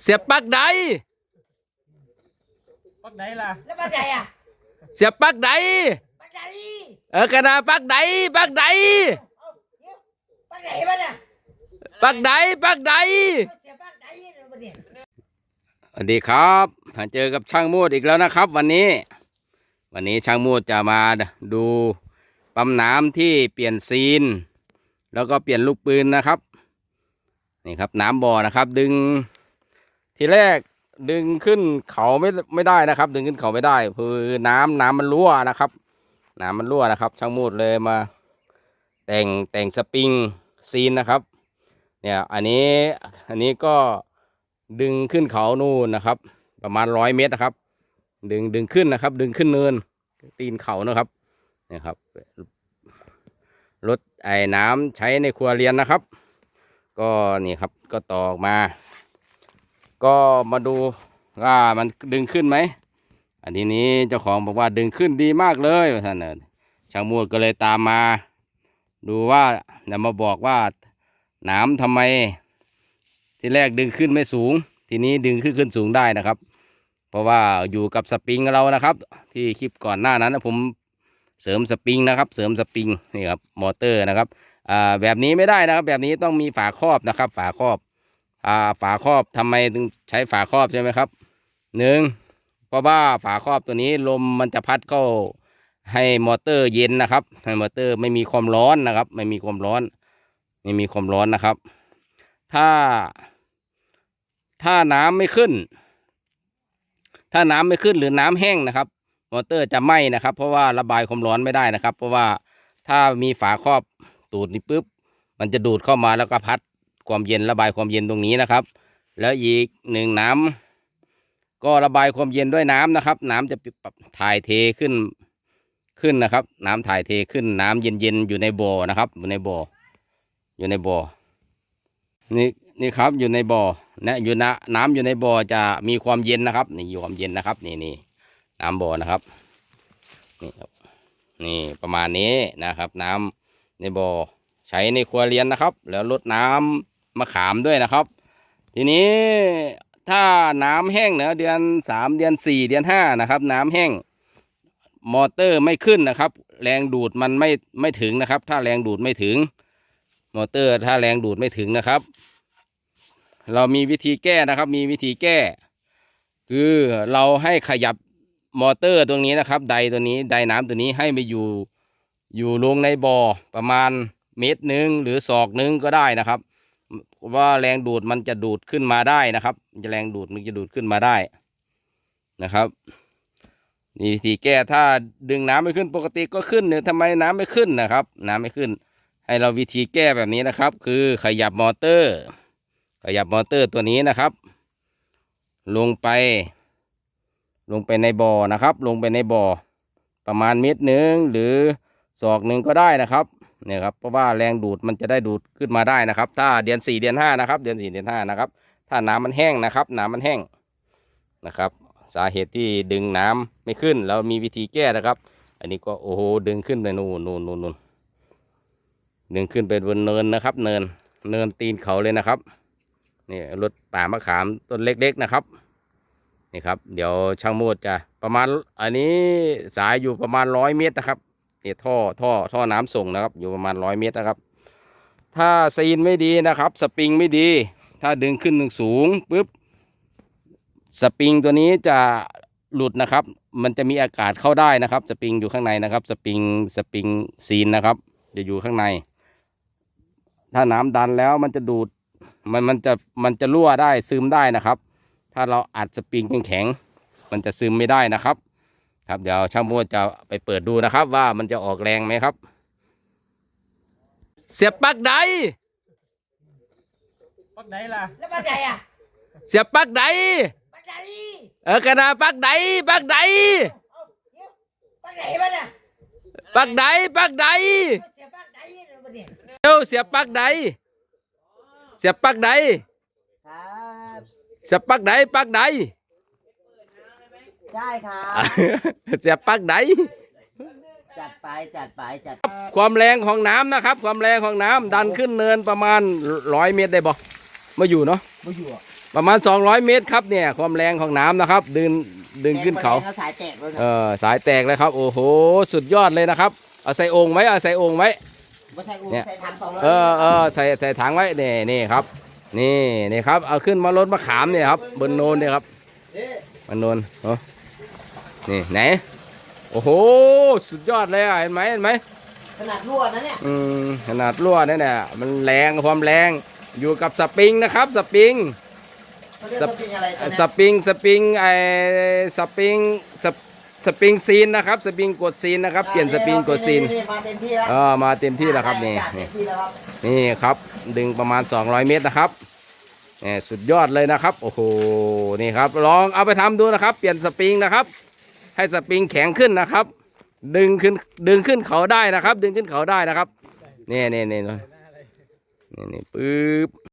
เสียบปลั๊กใดปักไหนล่ะแล้วปักไหนอะเสียบปลั๊กใดปักไหนเออกระดาษปลั๊กใดปลั๊กใดเอาเดี๋ยวปักไหนมันอะปลั๊กใดปลั๊กใดเอาเสียปักไหนเนี่ยมันเนี่ยสวัสดีครับมาเจอกับช่างมูดอีกแล้วนะครับ วันนี้ วันนี้ช่างมูดจะมาดูปั๊มน้ำที่เปลี่ยนซีน แล้วก็เปลี่ยนลูกปืนนะครับ นี่ครับน้ำบ่อนะครับ ดึง ทีแรกดึงขึ้นเขาไม่ไม่ได้นะครับ ดึงขึ้นเขาไม่ได้ คือน้ำน้ำมันรั่วนะครับ น้ำมันรั่วนะครับ ช่างมูดเลยมา แต่งแต่งสปริงซีนนะครับ เนี่ยอันนี้อันนี้ก็ดึงขึ้นเขานู่นนะครับ ประมาณร้อยเมตรนะครับ ดึงดึงขึ้นนะครับ ดึงขึ้นเนิน ตีนเขานะครับนี่ครับรถไอ้น้ำใช้ในครัวเรือนนะครับ ก็นี่ครับก็ต่อออกมา ก็มาดูว่ามันดึงขึ้นไหม อันนี้นี้เจ้าของบอกว่าดึงขึ้นดีมากเลยท่านเนช่างมูดก็เลยตามมา ดูว่าจะมาบอกว่าน้ำทำไม ที่แรกดึงขึ้นไม่สูง ทีนี้ดึงขึ้นขึ้นสูงได้นะครับ เพราะว่าอยู่กับสปริงเรานะครับ ที่คลิปก่อนหน้านั้นนะผมเสริมสปริงนะครับ เสริมสปริงนี่ครับมอเตอร์นะครับอ่าแบบนี้ไม่ได้นะครับ แบบนี้ต้องมีฝาครอบนะครับ ฝาครอบ อ่าฝาครอบทำไมถึงใช้ฝาครอบใช่ไหมครับหนึ่งเพราะว่าฝาครอบตัวนี้ลมมันจะพัดเข้าให้มอเตอร์เย็นนะครับ ให้มอเตอร์ไม่มีความร้อนนะครับ ไม่มีความร้อน ไม่มีความร้อนนะครับ ถ้า ถ้าน้ำไม่ขึ้น ถ้าน้ำไม่ขึ้นหรือน้ำแห้งนะครับ มอเตอร์จะไหม้นะครับ เพราะว่าระบายความร้อนไม่ได้นะครับ เพราะว่าถ้ามีฝาครอบตูดนี่ปุ๊บมันจะดูดเข้ามาแล้วก็พัด ความเย็นระบายความเย็นตรงนี้นะครับ แล้วอีกหนึ่งน้ำก็ระบายความเย็นด้วยน้ำนะครับ น้ำจะปรับถ่ายเทขึ้นขึ้นนะครับ น้ำถ่ายเทขึ้นน้ำเย็นๆอยู่ในบ่อนะครับ อยู่ในบ่ออยู่ในบ่อนี่นี่ครับอยู่ในบ่อนะอยู่นะน้ำอยู่ในบ่อจะมีความเย็นนะครับนี่อยู่ความเย็นนะครับ นี่นี่น้ำบ่อนะครับนี่ครับนี่ประมาณนี้นะครับ น้ำในบ่อใช้ในครัวเรือนนะครับ แล้วลดน้ำ มะขามด้วยนะครับ ทีนี้ถ้าน้ำแห้งเนอะเดือนสามเดือนสี่เดือนห้านะครับ น้ำแห้งมอเตอร์ไม่ขึ้นนะครับ แรงดูดมันไม่ไม่ถึงนะครับ ถ้าแรงดูดไม่ถึง มอเตอร์ถ้าแรงดูดไม่ถึงนะครับ เรามีวิธีแก้นะครับ มีวิธีแก้ คือเราให้ขยับมอเตอร์ตรงนี้นะครับ ไดตัวนี้ไดน้ำตัวนี้ให้ไปอยู่อยู่ลงในบ่อประมาณเมตรหนึ่งหรือศอกหนึ่งก็ได้นะครับ ว่าแรงดูดมันจะดูดขึ้นมาได้นะครับ จะแรงดูดมันจะดูดขึ้นมาได้นะครับนี่วิธีแก้ถ้าดึงน้ำไม่ขึ้นปกติก็ขึ้นเนี่ยทำไมน้ำไม่ขึ้นนะครับ น้ำไม่ขึ้น ให้เราวิธีแก้แบบนี้นะครับ คือขยับมอเตอร์ ขยับมอเตอร์ตัวนี้นะครับ ลงไป ลงไปในบ่อนะครับ ลงไปในบ่อ ประมาณเมตรหนึ่งหรือศอกหนึ่งก็ได้นะครับ เนี่ยครับเพราะว่าแรงดูดมันจะได้ดูดขึ้นมาได้นะครับ ถ้าเดือนสี่เดือนห้านะครับ เดือนสี่เดือนห้านะครับ ถ้าน้ำมันแห้งนะครับ น้ำมันแห้งนะครับ สาเหตุที่ดึงน้ำไม่ขึ้นเรามีวิธีแก้นะครับ อันนี้ก็โอ้โหดึงขึ้นไปนู่นนู่นนู่นนู่นดึงขึ้นไปบนเนินนะครับ เนินเนินตีนเขาเลยนะครับนี่รถป่ามะขามต้นเล็กๆนะครับนี่ครับ เดี๋ยวช่างมูดจะประมาณอันนี้สายอยู่ประมาณร้อยเมตรนะครับ นี่ท่อท่อท่อน้ำส่งนะครับ อยู่ประมาณร้อยเมตรนะครับ ถ้าซีนไม่ดีนะครับ สปริงไม่ดี ถ้าดึงขึ้นสูงปุ๊บสปริงตัวนี้จะหลุดนะครับ มันจะมีอากาศเข้าได้นะครับ สปริงอยู่ข้างในนะครับ สปริงสปริงซีนนะครับ จะอยู่ข้างใน ถ้าน้ำดันแล้วมันจะดูดมันมันจะมันจะรั่วได้ซึมได้นะครับ ถ้าเราอัดสปริงแข็งๆมันจะซึมไม่ได้นะครับ ครับเดี๋ยวช่างโมดจะไปเปิดดูนะครับ ว่ามันจะออกแรงไหมครับ เสียบปลั๊กใดปักไหนล่ะแล้วปักไหนอะเสียบปลั๊กใดปักไหนเออกระดาษปลั๊กใดปลั๊กใดเอาเดี๋ยวปักไหนมันอะปลั๊กใดปลั๊กใดเอาเสียปักไหนเนี่ยมันเนี่ยเร็วเสียบปลั๊กใดเสียบปลั๊กใดครับเสียบปลั๊กใดปลั๊กใด ได้ครับเสียบปลั๊กใดจัดไปจัดไปจัดความแรงของน้ำนะครับ ความแรงของน้ำดันขึ้นเนินประมาณร้อยเมตรได้บ่มาอยู่เนาะไม่อยู่อะประมาณ 200 เมตรครับเนี่ยความแรงของน้ำนะครับ ดึงดึงขึ้นเขาแสายแตกเลยคเอรับอสายแตกเลยครับ โอ้โห สุดยอดเลยนะครับ เอาใส่โองค์ไว้เอาใส่โองค์ไว้ ไม่ใช่กูเนี่ย ใส่ถังสองร้อยเออเออใส่ใส่ถังไว้นี่นี่ครับ นี่นี่ครับ เอาขึ้นมารถมะขามเนี่ยครับบนโนนเนี่ยครับเอ๊ะบนโนนเนาะ นี่ไหน โอ้โห สุดยอดเลยอะเห็นไหมเห็นไหมขนาดรั่วนะเนี่ย อืมขนาดรั่วเนี่ยเนี่ยมันแรงความแรงอยู่กับสปริงนะครับ สปริงเขาเรียกสว่าปเป็นอะไรตัวสเนี้ยปริงสปริงไอสปริงสปสปริงซีนนะครับ สปริงกดซีนนะครับเปลี่ยนสปริงกดซีนมาเต็มที่แล้วเออมาเต็มที่แล้วครับนี่จัดเต็นี่มที่แล้วครับนี่ครับดึงประมาณ 200 เมตรนะครับนี่สุดยอดเลยนะครับ โอ้โหนี่ครับ ลองเอาไปทำดูนะครับ เปลี่ยนสปริงนะครับ ให้สปริงแข็งขึ้นนะครับ ดึงขึ้นดึงขึ้นเขาได้นะครับ ดึงขึ้นเขาได้นะครับนี่นี่นี่นี่นี่ปึ๊บ